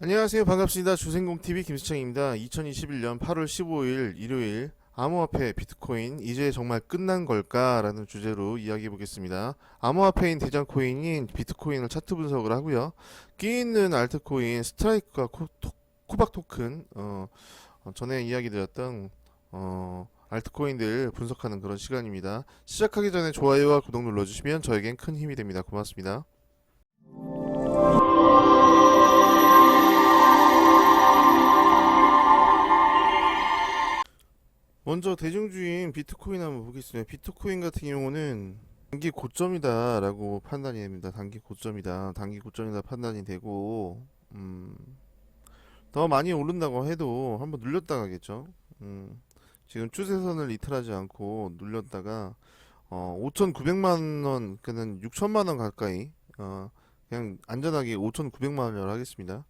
안녕하세요. 반갑습니다. 주생공TV 김수창입니다. 2021년 8월 15일 일요일 암호화폐 비트코인 이제 정말 끝난 걸까? 라는 주제로 이야기해 보겠습니다. 암호화폐인 대장코인인 비트코인을 차트 분석을 하고요. 끼 있는 알트코인 스트라이크와 코, 토, 코박 토큰, 어, 어, 전에 이야기 드렸던, 어, 알트코인들 분석하는 그런 시간입니다. 시작하기 전에 좋아요와 구독 눌러주시면 저에겐 큰 힘이 됩니다. 고맙습니다. 먼저 대중주인 비트코인 한번 보겠습니다. 비트코인 같은 경우는 단기 고점이다라고 판단이 됩니다. 단기 고점이다. 단기 고점이다 판단이 되고 음, 더 많이 오른다고 해도 한번 눌렸다 가겠죠. 음, 지금 추세선을 이탈하지 않고 눌렸다가 어, 5,900만 원, 그는 6천만 원 가까이 어, 그냥 안전하게 5,900만 원을 하겠습니다.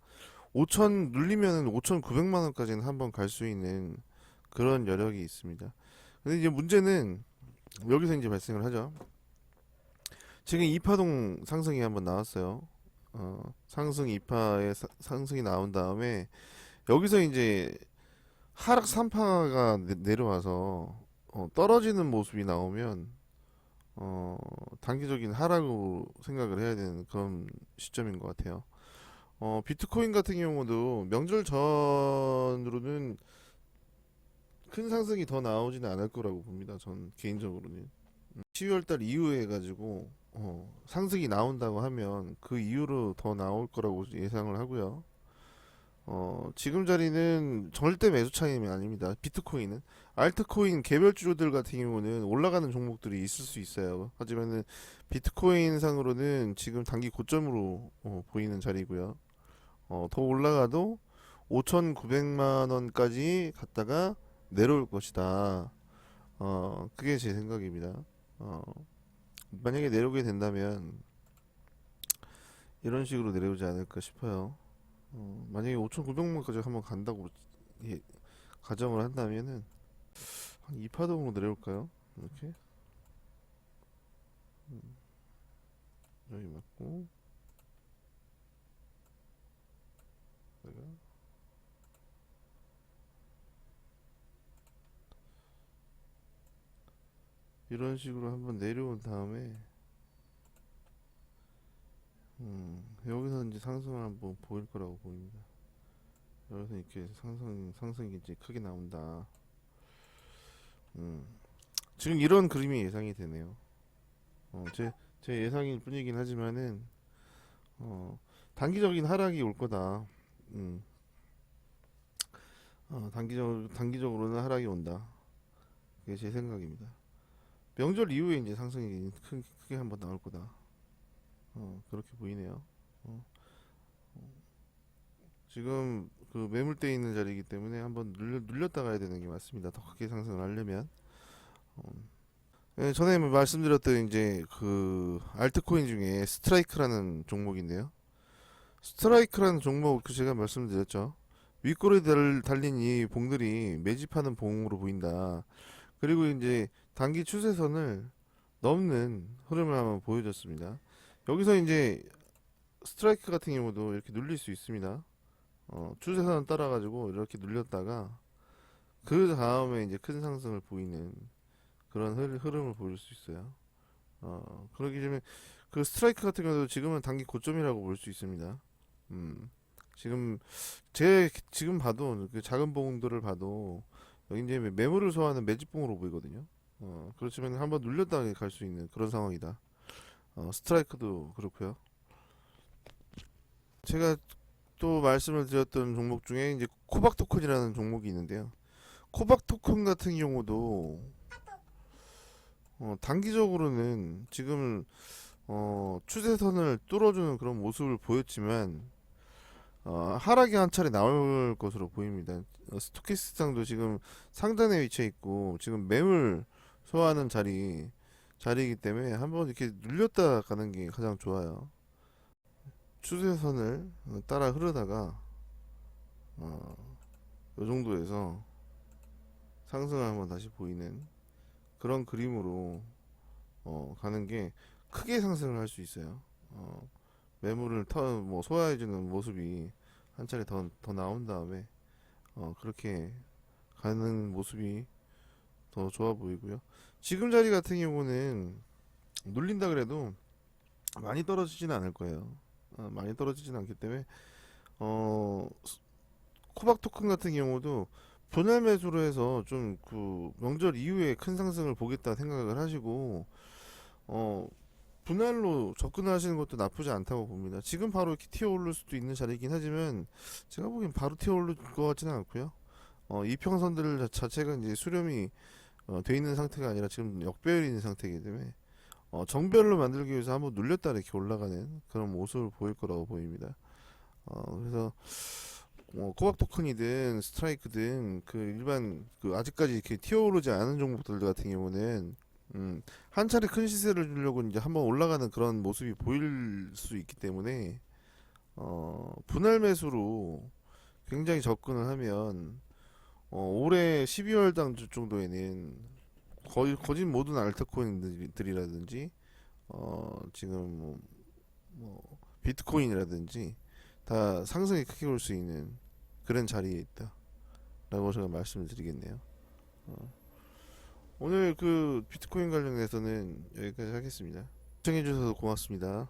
5천 눌리면은 5,900만 원까지는 한번 갈 수 있는 그런 여력이 있습니다. 근데 이제 문제는 여기서 이제 발생을 하죠. 지금 2파동 상승이 한번 나왔어요. 어, 상승 2파의 사- 상승이 나온 다음에 여기서 이제 하락 3파가 내 려와서 어, 떨어지는 모습이 나오면 어, 단기적인 하락으로 생각을 해야 되는 그런 시점인 것 같아요. 어, 비트코인 같은 경우도 명절 전으로는 큰 상승이 더 나오지는 않을 거라고 봅니다. 전 개인적으로는 12월 달 이후에 해가지고 어, 상승이 나온다고 하면 그 이후로 더 나올 거라고 예상을 하고요. 어, 지금 자리는 절대 매수 차임이 아닙니다. 비트코인은 알트코인 개별 주들 같은 경우는 올라가는 종목들이 있을 수 있어요. 하지만은 비트코인 상으로는 지금 단기 고점으로 어, 보이는 자리고요. 어, 더 올라가도 5,900만 원까지 갔다가 내려올 것이다. 어, 그게 제 생각입니다. 어, 만약에 내려오게 된다면 이런 식으로 내려오지 않을까 싶어요. 어, 만약에 5,900만까지 한번 간다고 예, 가정을 한다면은 한 2파동으로 내려올까요? 이렇게 음, 여기 맞고 이런 식으로 한번 내려온 다음에 음, 여기서 이제 상승을 한번 보일 거라고 보입니다. 여기서 이렇게 상승 상승이 이제 크게 나온다. 음, 지금 이런 그림이 예상이 되네요. 어, 제, 제 예상일 뿐이긴 하지만은 어, 단기적인 하락이 올 거다. 음, 어, 단기적 단기적으로는 하락이 온다. 그게 제 생각입니다. 명절 이후에 이제 상승이 크, 크게 한번 나올 거다. 어, 그렇게 보이네요. 어, 어, 지금 그 매물대 있는 자리이기 때문에 한번 눌려, 눌렸 다 가야 되는 게 맞습니다. 더 크게 상승을 하려면. 어, 예, 전에 말씀드렸던 이제 그 알트코인 중에 스트라이크라는 종목인데요. 스트라이크라는 종목 그 제가 말씀드렸죠. 윗골에 달, 달린 이 봉들이 매집하는 봉으로 보인다. 그리고 이제 단기 추세선을 넘는 흐름을 한번 보여줬습니다. 여기서 이제 스트라이크 같은 경우도 이렇게 눌릴 수 있습니다. 어, 추세선 따라가지고 이렇게 눌렸다가 그 다음에 이제 큰 상승을 보이는 그런 흐, 흐름을 보일 수 있어요. 어, 그러기 때문에 그 스트라이크 같은 경우도 지금은 단기 고점이라고 볼 수 있습니다. 음, 지금 제 지금 봐도 그 작은 봉들을 봐도 여기 이제 매물을 소화하는 매집봉으로 보이거든요. 어, 그렇지만 한번 눌렸다 갈수 있는 그런 상황이다. 어, 스트라이크도 그렇고요. 제가 또 말씀을 드렸던 종목 중에 이제 코박 토큰이라는 종목이 있는데요. 코박 토큰 같은 경우도 어, 단기적으로는 지금 어, 추세선을 뚫어주는 그런 모습을 보였지만 어, 하락이 한 차례 나올 것으로 보입니다. 어, 스토키스상도 지금 상단에 위치해 있고 지금 매물 소화하는 자리 자리이기 때문에 한번 이렇게 눌렸다 가는 게 가장 좋아요. 추세선을 어, 따라 흐르다가 어, 요 정도에서 상승을 한번 다시 보이는 그런 그림으로 어, 가는 게 크게 상승을 할 수 있어요. 어, 매물을 터, 뭐 소화해주는 모습이 한 차례 더, 더 나온 다음에 어, 그렇게 가는 모습이 더 좋아 보이고요. 지금 자리 같은 경우는 눌린다 그래도 많이 떨어지지는 않을 거예요. 어, 많이 떨어지지는 않기 때문에 어, 스- 코박 토큰 같은 경우도 분할 매수로 해서 좀 그 명절 이후에 큰 상승을 보겠다 생각을 하시고 어 분할로 접근하시는 것도 나쁘지 않다고 봅니다. 지금 바로 이렇게 튀어 오를 수도 있는 자리이긴 하지만 제가 보기엔 바로 튀어 오를 것 같지는 않고요. 어 이평선들 자- 자체가 이제 수렴이 어, 돼 있는 상태가 아니라 지금 역배열이 있는 상태이기 때문에 어, 정별로 만들기 위해서 한번 눌렸다 이렇게 올라가는 그런 모습을 보일 거라고 보입니다. 어, 그래서 어, 코박 토큰이든 스트라이크든 그 일반 그 아직까지 이렇게 튀어오르지 않은 종목들 같은 경우는 음, 한 차례 큰 시세를 주려고 이제 한번 올라가는 그런 모습이 보일 수 있기 때문에 어, 분할 매수로 굉장히 접근을 하면 어, 올해 12월 당 정도에는 거의 거진 모든 알트코인들이라든지 어, 지금 뭐, 뭐 비트코인이라든지 다 상승이 크게 올 수 있는 그런 자리에 있다라고 제가 말씀을 드리겠네요. 어. 오늘 그 비트코인 관련해서는 여기까지 하겠습니다. 시청해주셔서 고맙습니다.